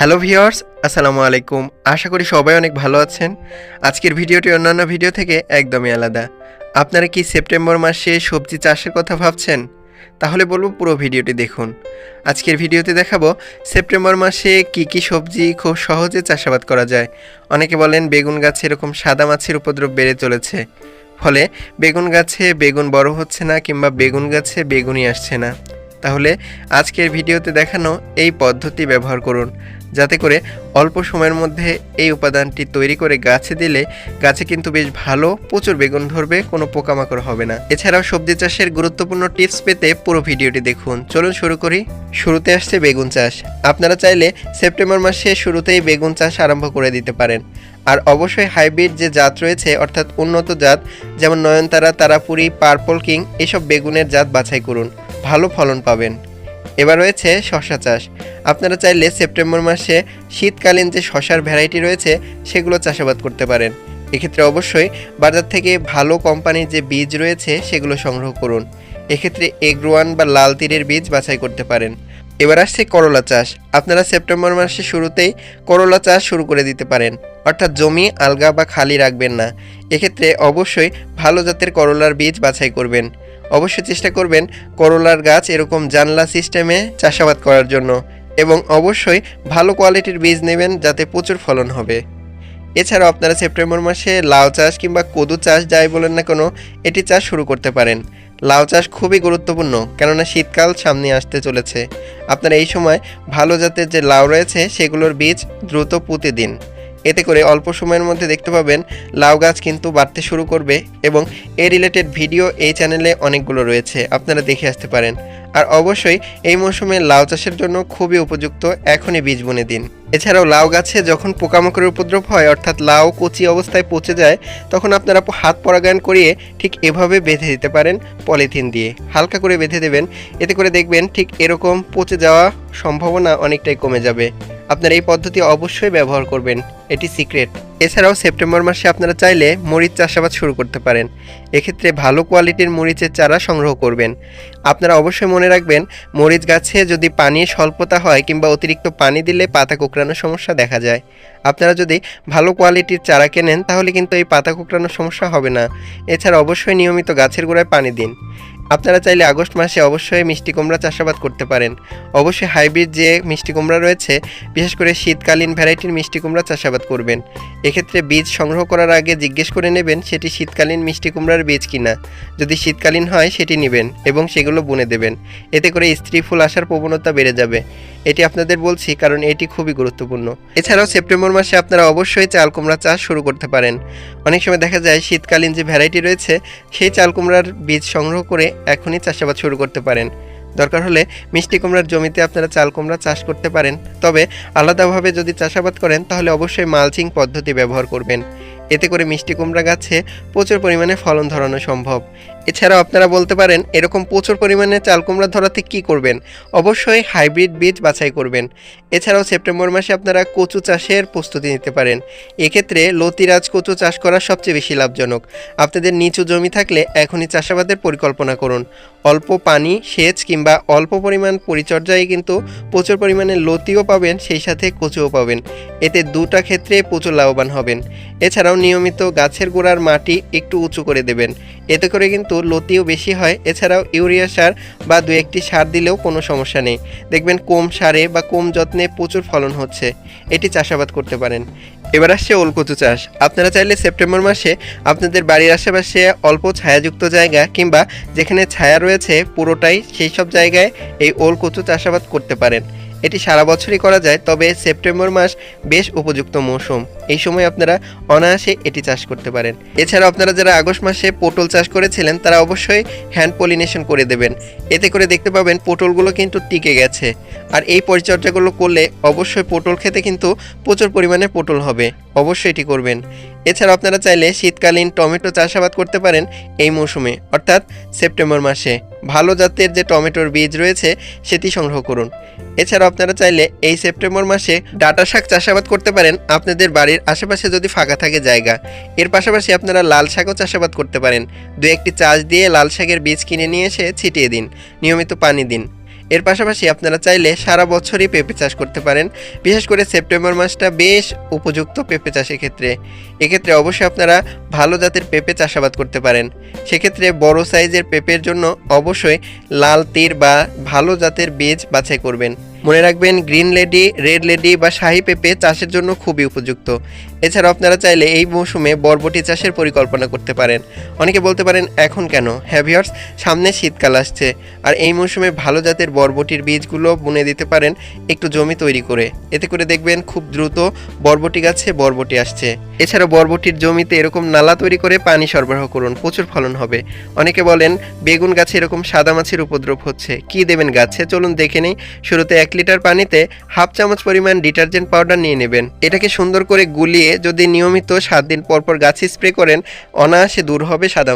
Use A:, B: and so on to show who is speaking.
A: Hello viewers আসসালামু আলাইকুম। আশা করি সবাই অনেক ভালো আছেন। আজকের ভিডিওটি অন্যান্য ভিডিও থেকে একদমই আলাদা। আপনারা কি সেপ্টেম্বর মাসে সবজি চাষের কথা ভাবছেন? তাহলে বলব পুরো ভিডিওটি দেখুন। আজকের ভিডিওতে দেখাবো সেপ্টেম্বর মাসে কি কি সবজি খুব সহজে চাষাবাদ করা যায়। অনেকে বলেন বেগুন গাছে এরকম সাদা মাছের উপদ্রব বেড়ে চলেছে। ফলে বেগুন গাছে বেগুন বড় হচ্ছে না কিংবা বেগুন গাছে বেগুনই আসছে না। তাহলে আজকের ভিডিওতে দেখানো এই পদ্ধতি ব্যবহার করুন। যাতে করে অল্প সময়ের মধ্যে এই উপাদানটি তৈরি করে গাছে দিলে গাছে কিন্তু বেশ ভালো প্রচুর বেগুন ধরবে, কোনো পোকামাকড় হবে না। এছাড়াও সবজি চাষের গুরুত্বপূর্ণ টিপস পেতে পুরো ভিডিওটি দেখুন। চলুন শুরু করি। শুরুতে আসছে বেগুন চাষ। আপনারা চাইলে সেপ্টেম্বর মাসে শুরুতেই বেগুন চাষ আরম্ভ করে দিতে পারেন। আর অবশ্যই হাইব্রিড যে জাত রয়েছে, অর্থাৎ উন্নত জাত, যেমন নয়নতারা, তারাপুরি, পার্পল কিং, এসব বেগুনের জাত বাছাই করুন। ভালো ফলন পাবেন। এবার রয়েছে শশা চাষ। আপনারা চাইলে সেপ্টেম্বর মাসে শীতকালীন যে শশার ভ্যারাইটি রয়েছে, সেগুলো চাষাবাদ করতে পারেন। এক্ষেত্রে অবশ্যই বাজার থেকে ভালো কোম্পানির যে বীজ রয়েছে, সেগুলো সংগ্রহ করুন। এক্ষেত্রে এগ্রোয়ান বা লাল তীরের বীজ বাছাই করতে পারেন। এবার আসছে করলা চাষ। আপনারা সেপ্টেম্বর মাসের শুরুতেই করলা চাষ শুরু করে দিতে পারেন। অর্থাৎ জমি আলগা বা খালি রাখবেন না। এক্ষেত্রে অবশ্যই ভালো জাতের করলার বীজ বাছাই করবেন। অবশ্যই চেষ্টা করবেন করলার গাছ এরকম জানলা সিস্টেমে চাষাবাদ করার জন্য এবং অবশ্যই ভালো কোয়ালিটির বীজ নেবেন যাতে প্রচুর ফলন হবে। এছাড়াও আপনারা সেপ্টেম্বর মাসে লাউ চাষ কিংবা কদু চাষ যাই বলেন না কোনো, এটি চাষ শুরু করতে পারেন। লাউ চাষ খুবই গুরুত্বপূর্ণ, কেননা শীতকাল সামনে আসতে চলেছে। আপনারা এই সময় ভালো জাতের যে লাউ রয়েছে, সেগুলোর বীজ দ্রুত পুঁতে দিন। এতে করে অল্প সময়ের মধ্যে দেখতে পাবেন লাউ গাছ কিন্তু বাড়তে শুরু করবে এবং এ রিলেটেড ভিডিও এই চ্যানেলে অনেকগুলো রয়েছে, আপনারা দেখে আসতে পারেন। আর অবশ্যই এই মৌসুমে লাউ চাষের জন্য খুবই উপযুক্ত এখনই বীজ বুনে দিন। এছাড়াও লাউ গাছে যখন পোকামাকড়ের উপদ্রব হয়, অর্থাৎ লাউ কচি অবস্থায় পচে যায়, তখন আপনারা হাত পরাগায়ন করিয়ে ঠিক এভাবে বেঁধে দিতে পারেন পলিথিন দিয়ে। হালকা করে বেঁধে দেবেন, এতে করে দেখবেন ঠিক এরকম পচে যাওয়া সম্ভাবনা অনেকটাই কমে যাবে। আপনারা এই পদ্ধতি অবশ্যই ব্যবহার করবেন। এটি সিক্রেট। এছাড়াও সেপ্টেম্বর মাসে আপনারা চাইলে মরিচ চাষাবাদ শুরু করতে পারেন। এক্ষেত্রে ভালো কোয়ালিটির মরিচের চারা সংগ্রহ করবেন। আপনারা অবশ্যই মনে রাখবেন, মরিচ গাছে যদি পানির স্বল্পতা হয় কিংবা অতিরিক্ত পানি দিলে পাতা কোঁকড়ানোর সমস্যা দেখা যায়। আপনারা যদি ভালো কোয়ালিটির চারা কেনেন, তাহলে কিন্তু এই পাতা কোঁকড়ানোর সমস্যা হবে না। এছাড়া অবশ্যই নিয়মিত গাছের গোড়ায় পানি দিন। আপনারা চাইলে আগস্ট মাসে অবশ্যই মিষ্টি কুমড়া চাষাবাদ করতে পারেন। অবশ্যই হাইব্রিড যে মিষ্টি কুমড়া রয়েছে, বিশেষ করে শীতকালীন ভ্যারাইটির মিষ্টি কুমড়া চাষাবাদ করবেন। এক্ষেত্রে বীজ সংগ্রহ করার আগে জিজ্ঞেস করে নেবেন, সেটি শীতকালীন মিষ্টি কুমড়ার বীজ কিনা। যদি শীতকালীন হয়, সেটি নেবেন এবং সেগুলো বুনে দেবেন। এতে করে স্ত্রী ফুল আসার প্রবণতা বেড়ে যাবে। এটি আপনাদের বলছি কারণ এটি খুবই গুরুত্বপূর্ণ। এছাড়াও সেপ্টেম্বর মাসে আপনারা অবশ্যই চাল কুমড়া চাষ শুরু করতে পারেন। অনেক সময় দেখা যায় শীতকালীন যে ভ্যারাইটি রয়েছে, সেই চাল কুমড়ার বীজ সংগ্রহ করে এখনই চাষাবাদ শুরু করতে পারেন। দরকার হলে মিষ্টি কুমড়ার জমিতে আপনারা চাল কুমড়া চাষ করতে পারেন। তবে আলাদাভাবে যদি চাষাবাদ করেন, তাহলে অবশ্যই মালচিং পদ্ধতি ব্যবহার করবেন। এতে করে মিষ্টি কুমড়া গাছে প্রচুর পরিমাণে ফলন ধরানো সম্ভব। এছাড়াও আপনারা বলতে পারেন, এরকম প্রচুর পরিমাণে চাল কুমড়া ধরাতে কী করবেন? অবশ্যই হাইব্রিড বীজ বাছাই করবেন। এছাড়াও সেপ্টেম্বর মাসে আপনারা কচু চাষের প্রস্তুতি নিতে পারেন। এক্ষেত্রে লতিরাজ কচু চাষ করা সবচেয়ে বেশি লাভজনক। আপনাদের নিচু জমি থাকলে এখনই চাষাবাদের পরিকল্পনা করুন। অল্প পানি, সেচ কিংবা অল্প পরিমাণ পরিচর্যায় কিন্তু প্রচুর পরিমাণে লতিও পাবেন, সেই সাথে কচুও পাবেন। এতে দুটা ক্ষেত্রে প্রচুর লাভবান হবেন। এছাড়াও নিয়মিত গাছের গোড়ার মাটি একটু উঁচু করে দেবেন। এতে করে কিন্তু লতিও বেশি হয়। এছাড়াও ইউরিয়া সার বা দু একটি সার দিলেও কোনো সমস্যা নেই। দেখবেন কম সারে বা কম যত্নে প্রচুর ফলন হচ্ছে। এটি চাষাবাদ করতে পারেন। এবার আসছে ওলকচু চাষ। আপনারা চাইলে সেপ্টেম্বর মাসে আপনাদের বাড়ির আশেপাশে অল্প ছায়াযুক্ত জায়গা কিংবা যেখানে ছায়া রয়েছে পুরোটাই সেই সব জায়গায় এই ওলকচু চাষাবাদ করতে পারেন। এটি সারা বছরই করা যায়, তবে সেপ্টেম্বর মাস বেশ উপযুক্ত মৌসুম। এই সময় আপনারা অনায়াসে এটি চাষ করতে পারেন। এছাড়া আপনারা যারা আগস্ট মাসে পটল চাষ করেছিলেন, তারা অবশ্যই হ্যান্ড পলিনেশন করে দেবেন। এতে করে দেখতে পাবেন পটলগুলো কিন্তু টিকে গেছে। আর এই পরিচর্যাগুলো করলে অবশ্যই পটল খেতে কিন্তু প্রচুর পরিমাণে পটল হবে। অবশ্যই এটি করবেন। এছাড়া আপনারা চাইলে শীতকালীন টমেটো চাষাবাদ করতে পারেন এই মৌসুমে, অর্থাৎ সেপ্টেম্বর মাসে। ভালো জাতের যে টমেটোর বীজ রয়েছে সেটি সংগ্রহ করুন। এছাড়া আপনারা চাইলে এই সেপ্টেম্বর মাসে ডাটা শাক চাষাবাদ করতে পারেন। আপনাদের বাড়ির আশেপাশে যদি ফাঁকা থাকে জায়গা, এর পাশাপাশি আপনারা লাল শাকও চাষাবাদ করতে পারেন। দু একটি চাষ দিয়ে লাল শাকের বীজ কিনে নিয়ে এসে ছিটিয়ে দিন। নিয়মিত পানি দিন। এর পাশাপাশি আপনারা চাইলে সারা বছরই পেঁপে চাষ করতে পারেন। বিশেষ করে সেপ্টেম্বর মাসটা বেশ উপযুক্ত পেঁপে চাষের ক্ষেত্রে। এক্ষেত্রে অবশ্যই আপনারা ভালো জাতের পেঁপে চাষাবাদ করতে পারেন। সেক্ষেত্রে বড় সাইজের পেঁপের জন্য অবশ্যই লাল তীর বা ভালো জাতের বীজ বাছাই করবেন। মনে রাখবেন গ্রিন লেডি, রেড লেডি বা শাহি পেঁপে চাষের জন্য খুবই উপযুক্ত। এছাড়াও আপনারা চাইলে এই মৌসুমে বরবটি চাষের পরিকল্পনা করতে পারেন। অনেকে বলতে পারেন, এখন কেন? হ্যাভিয়ার্স সামনে শীতকাল আসছে। আর এই মৌসুমে ভালো জাতের বরবটির বীজগুলো বুনে দিতে পারেন একটু জমি তৈরি করে। এতে করে দেখবেন খুব দ্রুত বরবটি গাছে বরবটি আসছে। এছাড়া বরবটির জমিতে এরকম নালা তৈরি করে পানি সরবরাহ করুন, প্রচুর ফলন হবে। অনেকে বলেন, বেগুন গাছে এরকম সাদা মাছির উপদ্রব হচ্ছে, কি দেবেন গাছে? চলুন দেখে নেই। শুরুতে এক লিটার পানিতে হাফ চামচ পরিমাণ ডিটারজেন্ট পাউডার নিয়ে নেবেন। এটাকে সুন্দর করে গুলিয়ে যদি নিয়মিত সাত দিন পর পর গাছে স্প্রে করেন অনায়াসে দূর হবে সাদা